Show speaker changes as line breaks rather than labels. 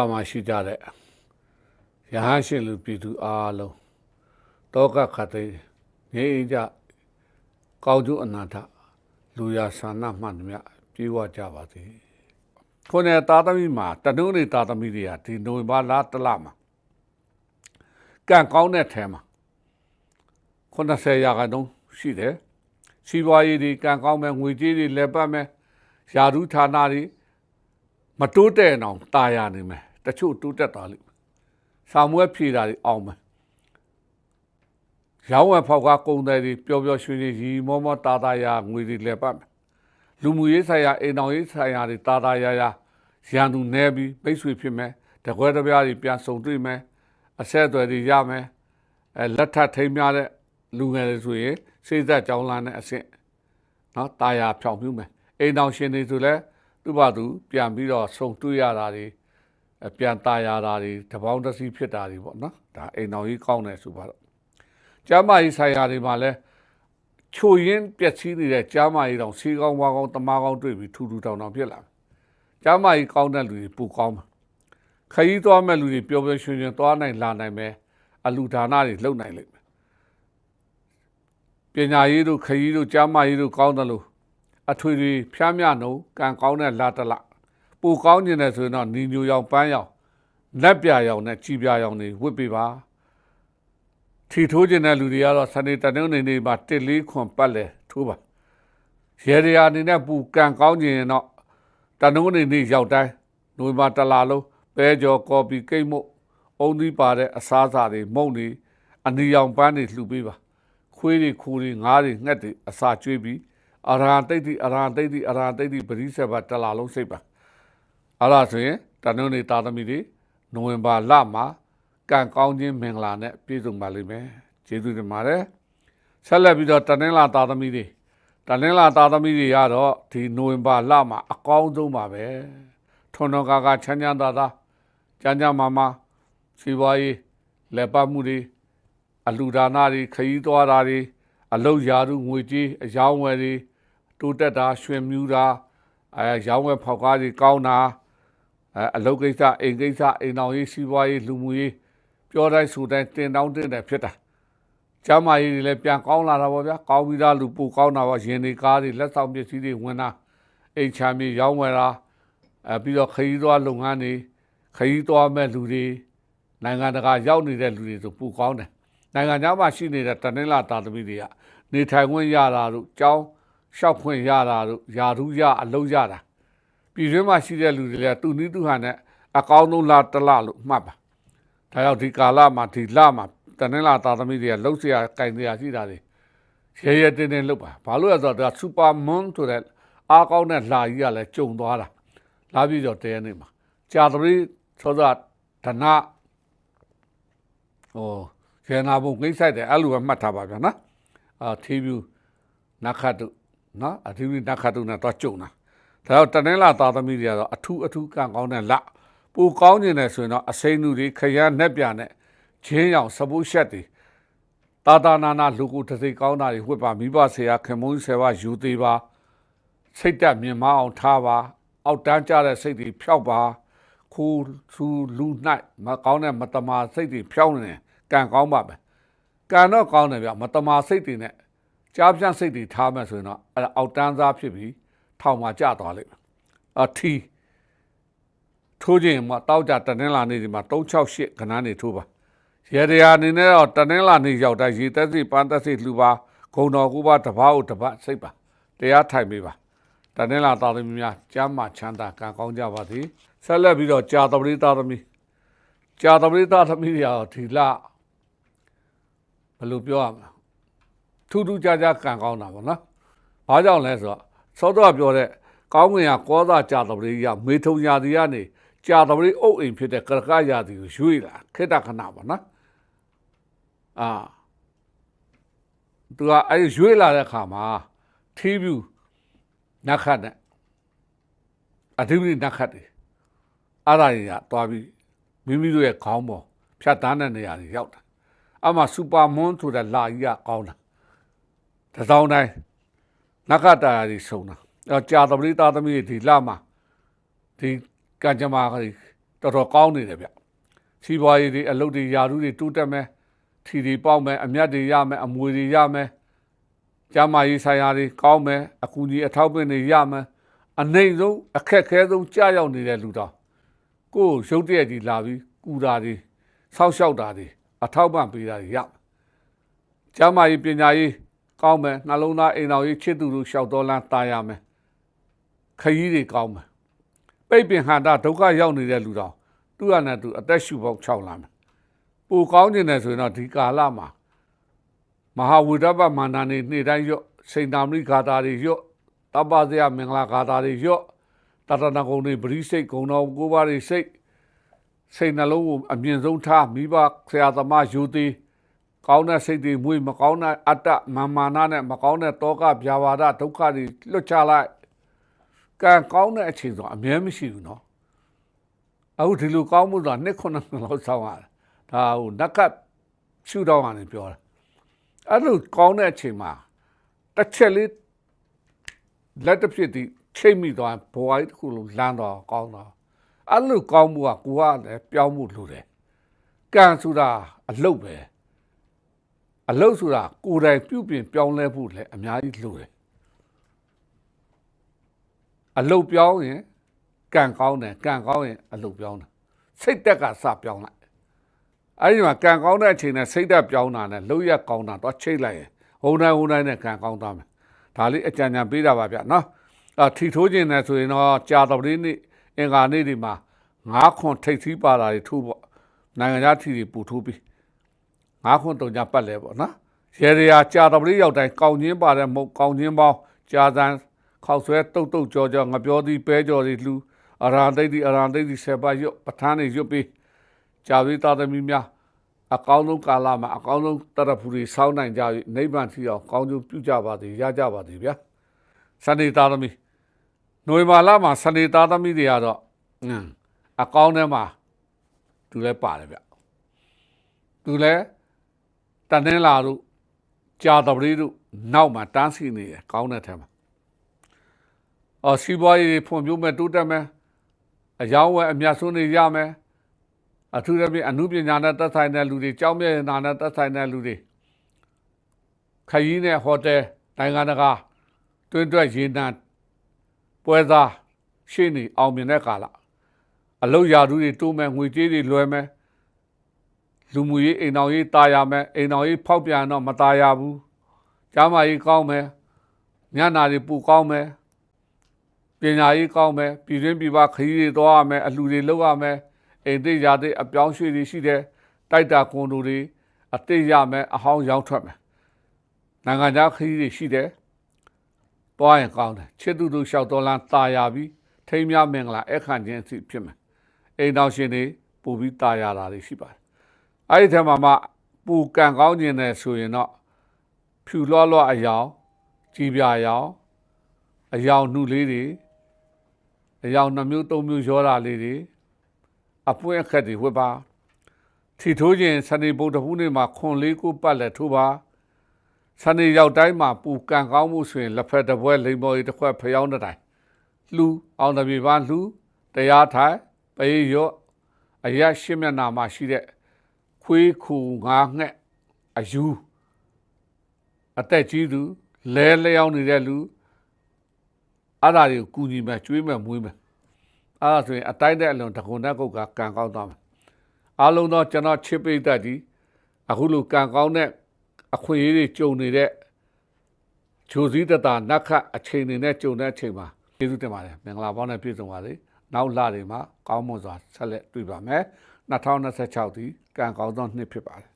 အာမရှိကြတဲ့ရဟန်းရှင်လူပြည်သူအားလုံးတောကခတ်သိနေကြကောင်းကျိုးအနာထလူရဆန္ဒမှန်မြပြေဝကြပါသည်ခုနဲ့တာသမီမှာတနုတွေတာသမီတွေကဒီနိုဝင်ဘာလတလမှာကန့်ကောင်းတဲ့ထဲမှာ90ရာခိုင်နှုန်းရှိတယ်စီးပွားရေးတွေကန့်ကောင်းမဲ့ငွေကြေးတွေလည်းပတ်မဲ့ယာရုဌာနတွေမတိုးတဲ့အောင်တာယာနေမယ် တချို့တိုးတက်သွားလိမ့်မယ်စာမွဲဖြေတာတွေအောင်မယ်ရောင်းဝယ်ဖောက်ကကုန်တယ်တွေပျော်ပျော်ရွှင်ရွှင်ရီမောမောတာတာယာငွေတွေလက်ပတ်မယ်လူမှုရေးဆိုင်ရာအိမ်တော်ရေးဆိုင်ရာတွေတာတာယာယာရန်သူနေပြီးပိတ်ဆွေဖြစ်မယ်တကွဲတပြားတွေပြန်ဆုံတွေ့မယ်အဆက်အသွယ်တွေရမယ်အဲလက်ထပ်ထိမ်းများတဲ့လူငယ်တွေဆိုရင်စိတ်သက်ကြောင်းလန်းတဲ့အဆင့်နော်တာယာဖြောင်ပြူးမယ်အိမ်တော်ရှင်တွေဆိုလည်းသူ့ဘာသူပြန်ပြီးတော့ဆုံတွေ့ရတာတွေ အပြန်ตายရတာတွေတပေါင်းတစ်စီးဖြစ်တာတွေပေါ့နော်ဒါအိမ်တော်ကြီးကောင်းတယ်ဆိုပါတော့ကျမ်းမာရေးဆိုင်ရာတွေမှာလည်းချိုရင်းပျက်စီးနေတဲ့ကျမ်းမာရေးတောင်စီကောင်းဝါကောင်းတမားကောင်းတွေ့ပြီးထူထူတောင်တောင်ဖြစ်လာတယ်ကျမ်းမာရေးကောင်းတဲ့လူတွေပူကောင်းမှာခရီးသွားမဲ့လူတွေပျော်ပျော်ရွှင်ရွှင်သွားနိုင်လာနိုင်မယ်အလူဒါနတွေလုပ်နိုင်လိမ့်မယ်ပညာရေးတို့ခရီးတို့ကျမ်းမာရေးတို့ကောင်းတယ်လို့အထွေထွေဖျားမြနှုံကံကောင်းတဲ့လာတလ ပူကောင်းနေတယ်ဆိုရင်တော့နီညိုရောင်ပန်းရောင်လက်ပြရောင်နဲ့ကြည်ပြရောင်တွေဝတ်ပေးပါထီထိုးခြင်းတဲ့လူတွေကတော့စနေတနင်္ဂနွေနေ့မှာတစ်လေးခွန်ပတ်လဲထိုးပါရေရရာအနေနဲ့ပူကံကောင်းခြင်းရင်တော့တနင်္ဂနွေနေ့ရောက်တိုင်းနိုဝင်ဘာတလာလုံးပဲကြော်ကော်ပီကိတ်မို့အုံသီးပါတဲ့အစားအစာတွေမုန့်တွေအနီရောင်ပန်းတွေလှူပေးပါခွေးတွေခူတွေငါးတွေငှက်တွေအစာကျွေးပြီးအရာတိတ်တိအရာတိတ်တိအရာတိတ်တိပရိစ္ဆေဘတလာလုံးစိတ်ပါ အဲ့ဒါဆိုရင်တနင်္ဂနွေသားသမီးတွေနိုဝင်ဘာလမှာကံကောင်းခြင်းမင်္ဂလာနဲ့ပြည့်စုံပါလိမ့်မယ်ကျေးဇူးတင်ပါတယ်ဆက်လက်ပြီးတော့တနင်္လာသားသမီးတွေတနင်္လာသားသမီးတွေကတော့ဒီနိုဝင်ဘာလမှာအကောင်းဆုံးပါပဲထွန်းတော်ကာကချမ်းချမ်းသာသာကြမ်းကြမ်းမာမာစီပွားရေးလက်ပတ်မှုတွေအလူဒါနာတွေခရီးသွားတာတွေအလုတ်ရာထူးငွေကြေးအယောင်းဝယ်တွေတိုးတက်တာရွှင်မြူးတာအဲရောင်းဝယ်ဖောက်ကားတွေကောင်းတာ အဲအလုတ်ကိစ္စအိမ်ကိစ္စအိမ်တော်ရေးစီးပွားရေးလူမှုရေးပြောတိုင်းဆိုတိုင်းတင်တောင်းတင်တယ်ဖြစ်တာကျမ်းမာရေးတွေလည်းပြန်ကောင်းလာတာပေါ့ဗျာကောင်းပြီးသားလူပိုကောင်းတာပေါ့ရင်တွေကားတွေလက်ဆောင်ပစ္စည်းတွေဝင်တာအိမ်ချမ်းမြေရောင်းဝယ်တာအဲပြီးတော့ခရီးသွားလုပ်ငန်းတွေခရီးသွားမဲ့လူတွေနိုင်ငံတကာရောက်နေတဲ့လူတွေဆိုပိုကောင်းတယ်နိုင်ငံခြားမှာရှိနေတဲ့တနင်္လာတာသမီးတွေကနေထိုင်ခွင့်ရတာတို့ကြောင်းလျှောက်ခွင့်ရတာတို့ယာထူးရအလုံးရတာ ပြည်တွင်းမှာရှိတဲ့လူတွေလည်းသူနည်းသူဟန်နဲ့အကောင်းဆုံးလာတစ်လလို့မှတ်ပါဒါကြောင့်ဒီကာလမှာဒီလမှာတနင်္လာတာသမီးတွေကလှုပ်ရှားကင်တရားရှိတာတွေရဲရဲတင်းတင်းလှုပ်ပါဘာလို့လဲဆိုတော့ဒါစူပါမွန်ဆိုတဲ့အားကောင်းတဲ့လာကြီးကလည်းကြုံသွားတာလာပြီးတော့တဲနေမှာကြာသပတေးသောသာဓနဟိုရနာဘုံကိစ္စတယ်အဲ့လိုပဲမှတ်ထားပါဗျာနော်အာသီးဗျူနခတ်တုနော်အသီးဗျူနခတ်တုနဲ့တော့ကြုံတာ ဒါတော့တနင်္လာသားသမီးတွေကတော့အထူးအထူးကံကောင်းတဲ့လပူကောင်းနေတယ်ဆိုရင်တော့အစိမ့်လူတွေခရမ်းနဲ့ပြနဲ့ချင်းရောင်စပုတ်ရှက်တွေတာတာနာနာလူကိုတစ်စိတ်ကောင်းတာတွေဝတ်ပါမိဘဆရာခင်မုန်းဆယ်ပါယူသေးပါစိတ်တက်မြင်မအောင်ထားပါ အောက်တန်းကြတဲ့စိတ်တွေဖြောက်ပါခူဆူလူနိုင်မကောင်းတဲ့မတမာစိတ်တွေဖြောင်းနေတယ်ကံကောင်းပါပဲကံတော့ကောင်းတယ်ဗျမတမာစိတ်တွေနဲ့ကြားပြန့်စိတ်တွေထားမှဆိုရင်တော့အဲ့ဒါအောက်တန်းသားဖြစ်ပြီး ထောင်မှာကျသွားလိမ့်မယ်အထီထိုးခြင်းမှာတောက်ကြတနင်္လာနေ့ဒီမှာ368ခဏနေထိုးပါရေတရာအနေနဲ့တော့တနင်္လာနေ့ရောက်တိုင်းရေသက်စီပန်းသက်စီလှူပါဂုံတော်ကူပါတပားကိုတပတ်စိတ်ပါတရားထိုင်ပေးပါတနင်္လာသားသမီးများကျမ်းမာချမ်းသာကံကောင်းကြပါစေဆက်လက်ပြီးတော့ကြာတပရိသားသမီးကြာတပရိသားသမီးတွေရောဒီလဘယ်လိုပြောရမလဲထူးထူးခြားခြားကံကောင်းတာပေါ့နော်ဘာကြောင့်လဲဆိုတော့ စောတော့ပြောတဲ့ကောင်းငင်ကကောသာကြာတပရိရမေထုံရာတီကနေကြာတပရိအုပ်အိမ်ဖြစ်တဲ့ကရကရာတီကိုရွေ့လာခေတ္တခဏပေါ့နော်အာသူကအဲ့ရွေ့လာတဲ့ခါမှာထီးပြူနတ်ခတ်နဲ့အဓိပတိနတ်ခတ်တွေအဲ့ဒါကြီးကတွားပြီးမိမိတို့ရဲ့ခေါင်းပေါ်ဖြတ်တန်းတဲ့နေရာတွေရောက်တာအမှစူပါမွန်ဆိုတဲ့လာကြီးကကောင်းတာတစ်စောင်းတိုင်း နတ်ခတ်တာရီစုံတာအဲကြာတပရိသားသမီးတွေဒီလမှာဒီကံကြမ္မာကြီးတော်တော်ကောင်းနေတယ်ဗျစီးပွားရေးတွေအလုပ်တွေယာရုတွေတိုးတက်မယ်ထီတွေပေါက်မယ်အမြတ်တွေရမယ်အမွေတွေရမယ်ကျမ်းမာရေးဆိုင်ရာတွေကောင်းမယ်အကူကြီးအထောက်ပံ့တွေရမယ်အနေဆုံးအခက်ခဲဆုံးကြာရောက်နေတဲ့လူတော်ကိုယ်ရုပ်တရက်ကြီးလာပြီးကူတာတွေဆောက်ရှောက်တာတွေအထောက်ပံ့ပေးတာတွေရမယ်ကျမ်းမာရေးပညာရေး ကောင်းမယ်နှလုံးသားအိမ်တော်ရေးချစ်သူတို့ရှောက်တော်လန်းတာရမယ်ခရီးတွေကောင်းမယ်ပိတ်ပင်ဟန္တာဒုက္ခရောက်နေတဲ့လူတော်သူ့ဟာနဲ့သူအသက်ရှူပေါက်6လမ်းမယ်ပူကောင်းနေတယ်ဆိုရင်တော့ဒီကာလမှာမဟာဝိဒဘမန္တန်နေနေ့တိုင်းရော့စိန်တာမရိဂါတာတွေရော့တပ္ပဇယမင်္ဂလာဂါတာတွေရော့တတနာကုံတွေပရိစိတ်ကုံတော်ကိုးပါးတွေစိတ်စိတ်နှလုံးကိုအမြင့်ဆုံးထားမိဘဆရာသမားယူသည် ကောင်းတဲ့စိတ်တွေမွေးမကောင်းတဲ့အတ္တမာမာနနဲ့မကောင်းတဲ့တောကဗျာပါဒဒုက္ခတွေလွတ်ချလိုက်ကံကောင်းတဲ့အချိန်ဆိုအမြဲမရှိဘူးနော်အခုဒီလိုကောင်းမှုဆိုတာနှစ်ခုနှစ်လောက်ဆောင်းရတယ်ဒါဟိုနက်ကရှူတော့ကနေပြောတာအဲ့လိုကောင်းတဲ့အချိန်မှာတစ်ချက်လေးလက်တစ်ဖြစ်ဒီချိန်မိသွားဘဝကြီးတစ်ခုလုံးလမ်းတော့ကောင်းတော့အဲ့လိုကောင်းမှုကကိုကလည်းပြောင်းမှုလိုတယ်ကံဆိုတာအလုတ်ပဲ အလုတ်ဆိုတာကိုယ်တိုင်ပြုပြင်ပြောင်းလဲဖို့လည်းအများကြီးလိုတယ်အလုတ်ပြောင်းရင်ကံကောင်းတယ်ကံကောင်းရင်အလုတ်ပြောင်းတယ်စိတ်တက်ကစပြောင်းလိုက်အဲ့ဒီမှာကံကောင်းတဲ့အချိန်နဲ့စိတ်သက်ပြောင်းတာနဲ့လှုပ်ရက်ကောင်းတာတော့ချိတ်လိုက်ရင်ဟိုတိုင်းဟိုတိုင်းနဲ့ကံကောင်းသွားမယ်ဒါလေးအကြံဉာဏ်ပေးတာပါဗျနော်အထီထိုးခြင်းနဲ့ဆိုရင်တော့ကြာတော်လေးနေ့အင်္ဂါနေ့ဒီမှာငါးခွန်ထိတ်သီးပါတာတွေထိုးပေါ့နိုင်ငံခြားထီတွေပူထိုးပြီး ငါးခွန်တုံကြပတ်လဲပေါ့နော်ရေရရာကြာတော်လေးရောက်တိုင်းကောင်းချင်းပါတဲ့မုတ်ကောင်းချင်းပေါင်းကြာတန်းခောက်ဆွဲတုတ်တုတ်ကြောကြောငပြောသည်ပဲကြောသည်လှူအရာတိတ်ဒီအရာတိတ်ဒီဆေပါရွတ်ပဋ္ဌာန်းတွေရွတ်ပြီးကြာပြီးသားသမီးများအကောင်းဆုံးကာလမှာအကောင်းဆုံးတရဖူတွေစောင်းနိုင်ကြပြီနိဗ္ဗာန်ထီအောင်ကောင်းကျိုးပြုကြပါသည်ရကြပါသည်ဗျာစနေသားသမီးနိုဝင်ဘာလမှာစနေသားသမီးတွေကတော့အင်းအကောင်းထဲမှာသူလည်းပါတယ်ဗျသူလည်း တန်တင်းလာတို့ကြာတပတိတို့နောက်မှာတန်းစီနေတယ်ကောင်းတဲ့ထဲမှာအော်စီးပွားရေးဖွံ့ဖြိုးမဲ့တိုးတက်မဲ့အယောင်းဝယ်အမြတ်ဆုံးတွေရမယ်အထူးသဖြင့်အမှုပညာနဲ့သက်ဆိုင်တဲ့လူတွေကြောင်းမြဲနာနဲ့သက်ဆိုင်တဲ့လူတွေခရီးနဲ့ဟိုတယ်နိုင်ငံတကာတွင်းတွက်ရေနံပွဲစားရှင်းနေအောင်မြင်တဲ့ကာလအလုတ်ရာထူးတွေတိုးမဲ့ငွေကြေးတွေလွှဲမဲ့ လူမှုရေးအိမ်တော်ရေးတာယာမဲ့အိမ်တော်ရေးဖောက်ပြန်တော့မတာယာဘူးကျမ်းမာရေးကောင်းမယ်ညနာတွေပူကောင်းမယ်ပညာရေးကောင်းမယ်ပြည်တွင်းပြည်ပခရီးတွေသွားရမယ်အလှူတွေလုပ်ရမယ်အိမ်သိရာသိအပြောင်းရွှေ့တွေရှိတယ်တိုက်တာကွန်ဒိုတွေအသိရမယ်အဟောင်းရောင်းထွက်မယ်နိုင်ငံခြားခရီးတွေရှိတယ်တွားရင်ကောင်းတယ်ချစ်သူတို့လျှောက်တော်လန်းတာယာပြီးထိမ်းမြမင်္ဂလာအခန့်ချင်းအစီဖြစ်မယ်အိမ်တော်ရှင်တွေပူပြီးတာယာတာတွေရှိပါတယ် အဲ့ဒီထဲမှာမှပူကန်ကောင်းခြင်းနဲ့ဆိုရင်တော့ဖြူလွှတ်လွှတ်အယောင်ကြည်ပြာယောင်အယောင်နှုလေးတွေအယောင်နှမျိုးသုံးမျိုးရောတာလေးတွေအပွင့်အခက်တွေဝတ်ပါထီထိုးခြင်းစနေဗုဒ္ဓဟူးနေ့မှာခွန်လေးကိုပတ်လက်ထိုးပါစနေရောက်တိုင်းမှာပူကန်ကောင်းမှုဆိုရင်လက်ဖက်တစ်ပွဲလိမ္မော်ရီတစ်ခွက်ဖျောင်းတဲ့တိုင်လှူအောင်တပြေပါလှူတရားထိုင်ပေးရော့အရက်ရှင်းမျက်နာမှာရှိတဲ့ ခွေးခူငါငှက်အယူအသက်ကြီးသူလဲလျောင်းနေတဲ့လူအဲ့ဒါတွေကိုကူညီမယ်ကျွေးမယ်မွေးမယ်အဲ့ဒါဆိုရင်အတိုင်းတဲ့အလွန်တကုံတဲ့ကုတ်ကကံကောင်းသွားမယ်အားလုံးသောကျွန်တော်ချစ်ပိတ်သက်ကြီးအခုလိုကံကောင်းတဲ့အခွင့်အရေးတွေကြုံနေတဲ့ဂျိုစည်းတတာနတ်ခတ်အချိန်တွေနဲ့ကြုံတဲ့အချိန်မှာကျေးဇူးတင်ပါတယ်မင်္ဂလာပေါင်းနဲ့ပြည့်စုံပါစေနောက်လတွေမှာကောင်းမွန်စွာဆက်လက်တွေ့ပါမယ်2026ဒီ ကံကောင်းသောနှစ်ဖြစ်ပါတယ်